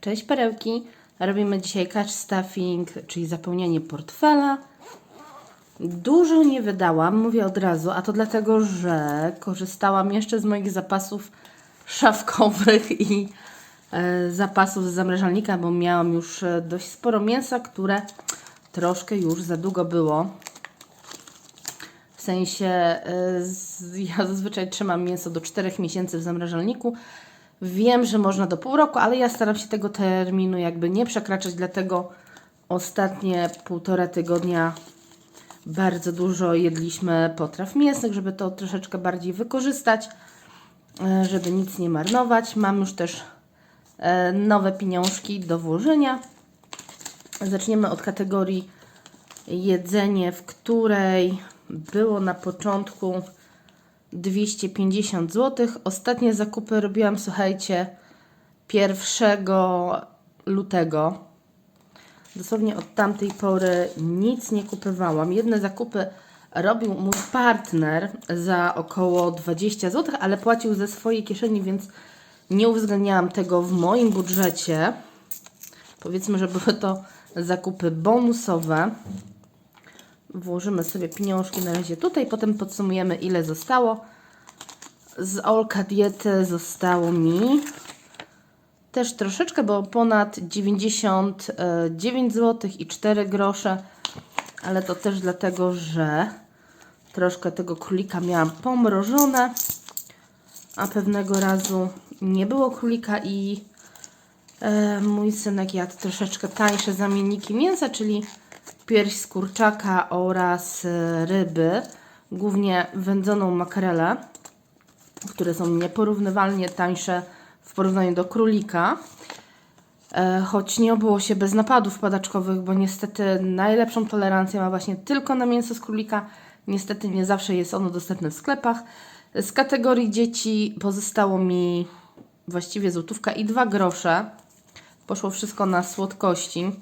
Cześć perełki. Robimy dzisiaj catch stuffing, czyli zapełnianie portfela. Dużo nie wydałam, mówię od razu, a to dlatego, że korzystałam jeszcze z moich zapasów szafkowych i e, zapasów z zamrażalnika, bo miałam już e, dość sporo mięsa, które troszkę już za długo było. W sensie, e, ja zazwyczaj trzymam mięso do 4 miesięcy w zamrażalniku. Wiem, że można do pół roku, ale ja staram się tego terminu jakby nie przekraczać, dlatego ostatnie półtora tygodnia bardzo dużo jedliśmy potraw mięsnych, żeby to troszeczkę bardziej wykorzystać, e, żeby nic nie marnować. Mam już też e, nowe pieniążki do włożenia. Zaczniemy od kategorii jedzenie, w której było na początku 250 zł. Ostatnie zakupy robiłam, słuchajcie, 1 lutego. Dosłownie od tamtej pory nic nie kupowałam. Jedne zakupy robił mój partner za około 20 zł, ale płacił ze swojej kieszeni, więc nie uwzględniałam tego w moim budżecie. Powiedzmy, że były to zakupy bonusowe. Włożymy sobie pieniążki na razie tutaj, potem podsumujemy ile zostało. Z Olka Diety zostało mi też troszeczkę, bo ponad 99 zł i 4 grosze, ale to też dlatego, że troszkę tego królika miałam pomrożone, a pewnego razu nie było królika i e, mój synek jadł troszeczkę tańsze zamienniki mięsa, czyli pierś z kurczaka oraz e, ryby, głównie wędzoną makrelę, które są nieporównywalnie tańsze w porównaniu do królika. E, choć nie obyło się bez napadów padaczkowych, bo niestety najlepszą tolerancję ma właśnie tylko na mięso z królika. Niestety nie zawsze jest ono dostępne w sklepach. Z kategorii dzieci pozostało mi właściwie złotówka i dwa grosze. Poszło wszystko na słodkości.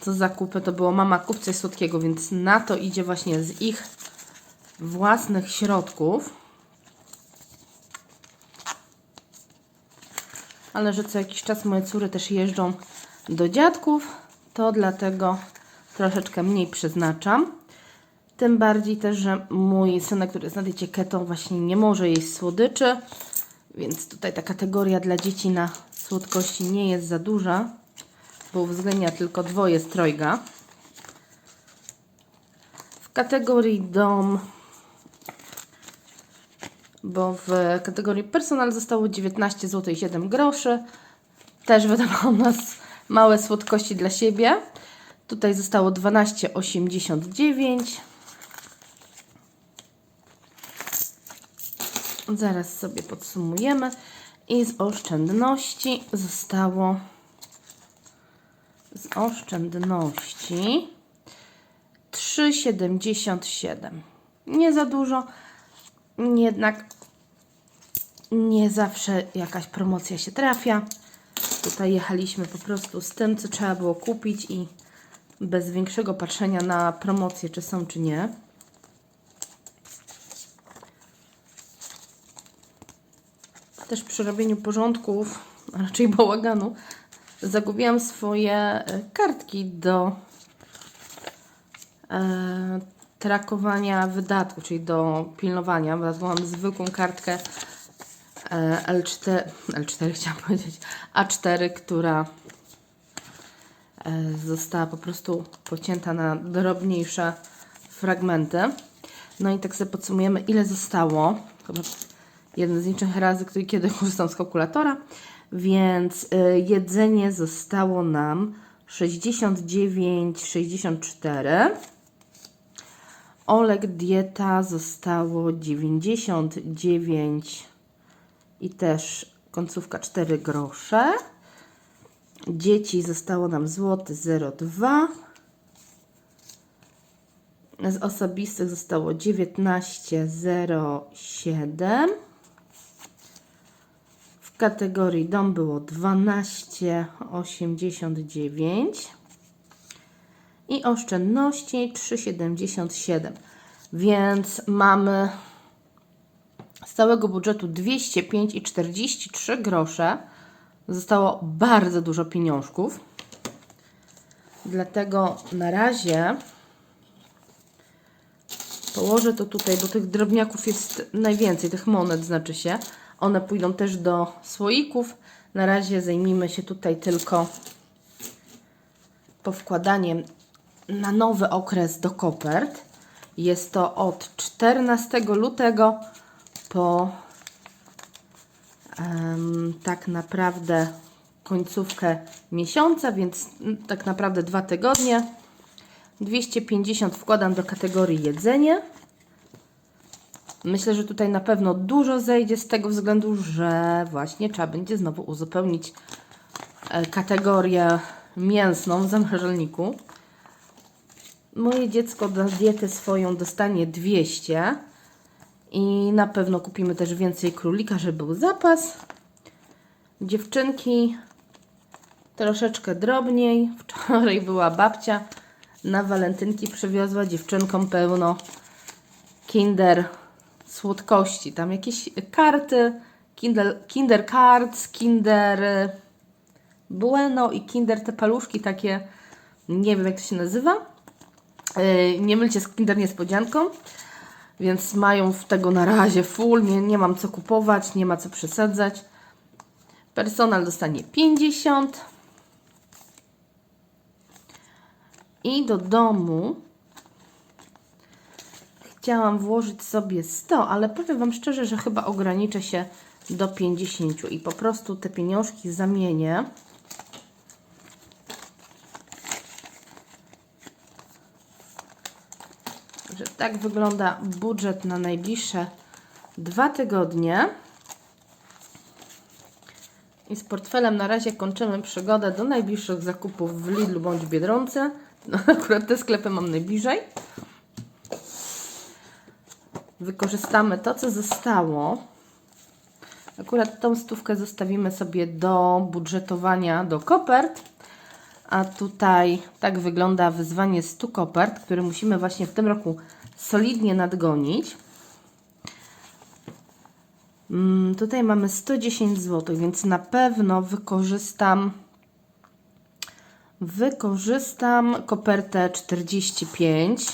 Co zakupy to było mama kup coś słodkiego, więc na to idzie właśnie z ich własnych środków. ale że co jakiś czas moje córy też jeżdżą do dziadków, to dlatego troszeczkę mniej przeznaczam. Tym bardziej też, że mój synek, który jest na diecie keto, właśnie nie może jeść słodyczy, więc tutaj ta kategoria dla dzieci na słodkości nie jest za duża, bo uwzględnia tylko dwoje strojga. W kategorii dom bo w kategorii personal zostało 19 zł i 7 groszy. Też wydawałam nas małe słodkości dla siebie. Tutaj zostało 12,89. Zaraz sobie podsumujemy. I z oszczędności zostało z oszczędności 3,77. Nie za dużo, jednak nie zawsze jakaś promocja się trafia. Tutaj jechaliśmy po prostu z tym, co trzeba było kupić i bez większego patrzenia na promocje, czy są, czy nie. Też przy robieniu porządków, a raczej bałaganu, zagubiłam swoje e, kartki do e, trakowania wydatków, czyli do pilnowania. Bo mam zwykłą kartkę e, L4, L4 chciałam powiedzieć, A4, która e, została po prostu pocięta na drobniejsze fragmenty. No i tak sobie podsumujemy, ile zostało. Jeden z niczych razy, który kiedy korzystam z kalkulatora. Więc y, jedzenie zostało nam 69,64. Olek dieta zostało 99 i też końcówka 4 grosze. Dzieci zostało nam złoty 0,2. Z osobistych zostało 19,07. Kategorii dom było 12,89 i oszczędności 3,77. Więc mamy z całego budżetu 205,43 grosze zostało bardzo dużo pieniążków. Dlatego na razie położę to tutaj, bo tych drobniaków jest najwięcej, tych monet znaczy się. One pójdą też do słoików. Na razie zajmijmy się tutaj tylko powkładaniem na nowy okres do kopert. Jest to od 14 lutego po em, tak naprawdę końcówkę miesiąca, więc mm, tak naprawdę dwa tygodnie. 250 wkładam do kategorii jedzenie. Myślę, że tutaj na pewno dużo zejdzie z tego względu, że właśnie trzeba będzie znowu uzupełnić e, kategorię mięsną w zamrażalniku. Moje dziecko na dietę swoją dostanie 200 i na pewno kupimy też więcej królika, żeby był zapas. Dziewczynki troszeczkę drobniej. Wczoraj była babcia na walentynki przywiozła dziewczynkom pełno kinder słodkości. Tam jakieś karty, kinder, kinder cards, kinder y, bueno i kinder te paluszki takie, nie wiem jak to się nazywa. Yy, Nie mylcie z kinder niespodzianką. Więc mają w tego na razie full, nie, nie mam co kupować, nie ma co przesadzać. Personal dostanie 50. I do domu chciałam włożyć sobie 100, ale powiem Wam szczerze, że chyba ograniczę się do 50 i po prostu te pieniążki zamienię. Że tak wygląda budżet na najbliższe dwa tygodnie. I z portfelem na razie kończymy przygodę do najbliższych zakupów w Lidlu bądź Biedronce. No, akurat te sklepy mam najbliżej. Wykorzystamy to, co zostało. Akurat tą stówkę zostawimy sobie do budżetowania do kopert. A tutaj tak wygląda wyzwanie 100 kopert, które musimy właśnie w tym roku solidnie nadgonić. Mm, tutaj mamy 110 zł, więc na pewno wykorzystam wykorzystam kopertę 45.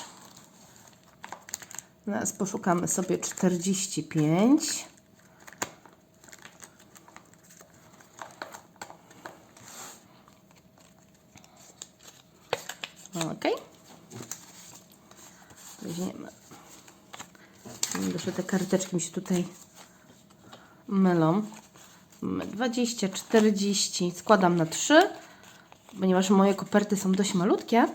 Teraz poszukamy sobie 45. Ok. Weźmiemy. Jeszcze te karteczki mi się tutaj mylą. Mamy 20, 40. Składam na 3, ponieważ moje koperty są dość malutkie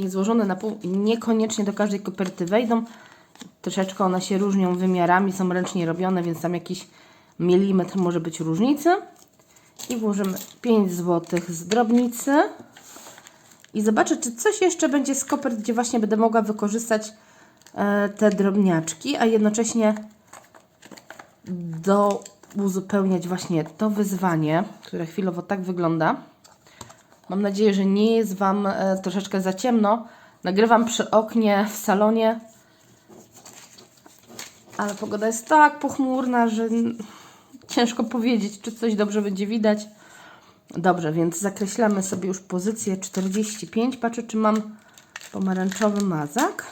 i złożone na pół niekoniecznie do każdej koperty wejdą. Troszeczkę one się różnią wymiarami, są ręcznie robione, więc tam jakiś milimetr może być różnicy. I włożymy 5 zł z drobnicy. I zobaczę, czy coś jeszcze będzie z kopert, gdzie właśnie będę mogła wykorzystać e, te drobniaczki, a jednocześnie do uzupełniać właśnie to wyzwanie, które chwilowo tak wygląda. Mam nadzieję, że nie jest Wam e, troszeczkę za ciemno. Nagrywam przy oknie w salonie, ale pogoda jest tak pochmurna, że ciężko powiedzieć, czy coś dobrze będzie widać. Dobrze, więc zakreślamy sobie już pozycję 45. Patrzę, czy mam pomarańczowy mazak.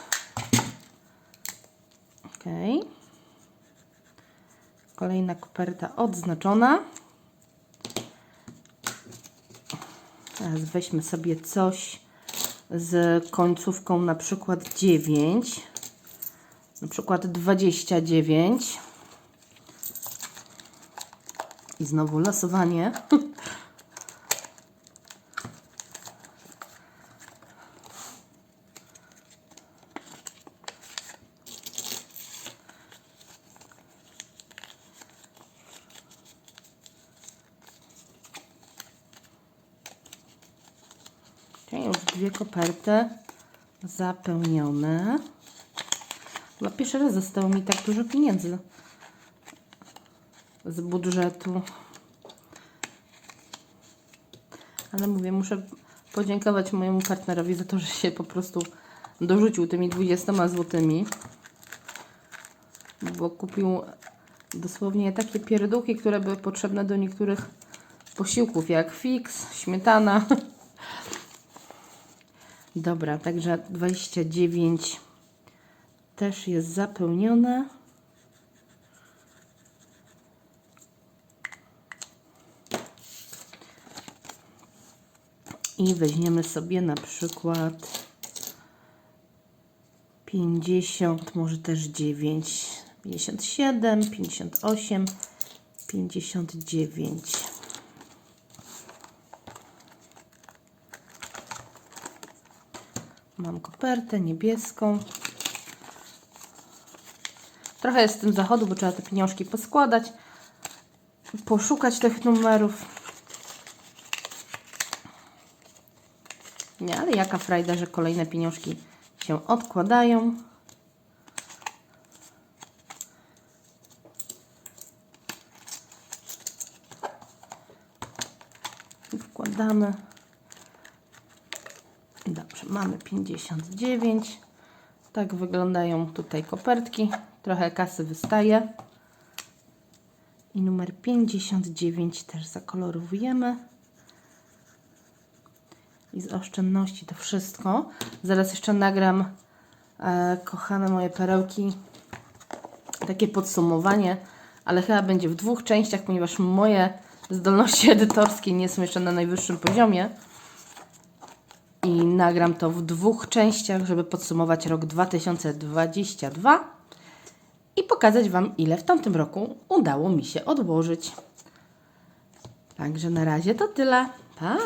Ok. Kolejna koperta odznaczona. Teraz weźmy sobie coś z końcówką na przykład 9. Na przykład 29. I znowu losowanie. już dwie koperty zapełnione. Chyba pierwszy raz zostało mi tak dużo pieniędzy z budżetu. Ale mówię, muszę podziękować mojemu partnerowi za to, że się po prostu dorzucił tymi 20 złotymi. Bo kupił Dosłownie takie pierdółki, które były potrzebne do niektórych posiłków, jak fix, śmietana. Dobra, także 29 też jest zapełnione. I weźmiemy sobie na przykład 50, może też 9, 57, 58, 59. Mam kopertę niebieską. Trochę jest z tym zachodu, bo trzeba te pieniążki poskładać, poszukać tych numerów. Nie, ale jaka frajda, że kolejne pieniążki się odkładają. Wkładamy. Mamy 59. Tak wyglądają tutaj kopertki. Trochę kasy wystaje. I numer 59 też zakolorowujemy. I z oszczędności to wszystko. Zaraz jeszcze nagram, e, kochane moje perełki, takie podsumowanie, ale chyba będzie w dwóch częściach, ponieważ moje zdolności edytorskie nie są jeszcze na najwyższym poziomie. Nagram to w dwóch częściach, żeby podsumować rok 2022 i pokazać Wam, ile w tamtym roku udało mi się odłożyć. Także na razie to tyle. Pa!